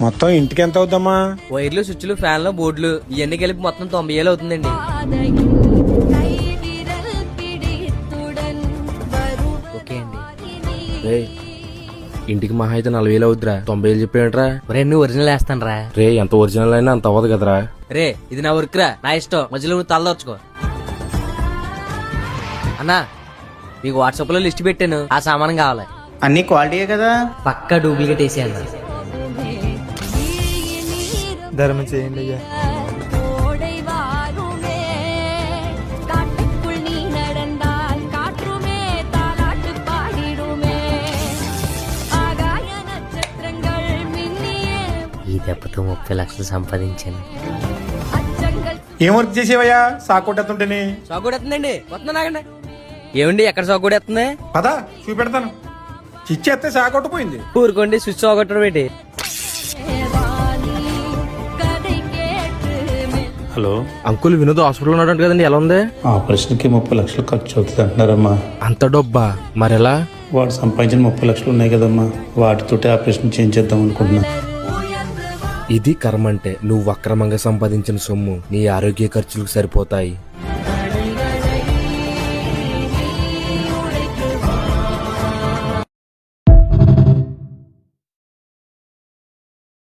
మొత్తం ఇంటికి ఎంత అవుద్దమ్మా? వైర్లు స్విచ్లు ఫ్యాన్లు బోర్డులు ఇవన్నీ కలిపి మొత్తం తొంభై వేలు అవుతుందండి. ఓకే అండి. రే ఇంటికి మహా అయితే నలభై వేలు అవుద్దిరా. తొంభై వేలు చెప్పాడరా ఒరే నువ్వు ఒరిజినల్ వేస్తాను రా రే ఎంత ఒరిజినల్ అయినా అంత అవ్వదు కదరా. రే ఇది నా వర్క్ రా నా ఇష్టం. మధ్యలో నువ్వు తలదొచ్చుకో అన్నా మీకు వాట్సాప్లో లిస్ట్ పెట్టాను. ఆ సామానం కావాలి. అన్ని క్వాలిటీయే కదా? పక్కా డూప్లికేట్ వేసి అన్న ధర్మం చేయండి అయ్యా. దెబ్బతో ముప్పై లక్షలు సంపాదించాను. ఏం వర్క్ చేసేవయ్యా? సాకోటెత్తుంటేనే. సాగుడెత్తుందండి వస్తున్నా ఆగండి ఏమండి ఎక్కడ సాగుడెత్తుంది పదా చూపెడతాను. చిచ్చేస్తే సాకొట్టపోయింది ఊరుకోండి స్విచ్ సాగొట్టడం ఏంటి? హలో. అంకుల్ వినోద్ హాస్పిటల్ ఉన్నాడు కదండి ఎలా ఉంది? ఆపరేషన్కి ముప్పై లక్షలు ఖర్చు అవుతుంది అంటున్నారమ్మా. అంత డబ్బా మరెలా? వాడు సంపాదించిన ముప్పై లక్షలు ఉన్నాయి కదమ్మా. వాటితోటి ఆపరేషన్ చేయించేద్దాం అనుకుంటున్నా. ఇది కర్మ అంటే నువ్వు అక్రమంగా సంపాదించిన సొమ్ము నీ ఆరోగ్య ఖర్చులకు సరిపోతాయి.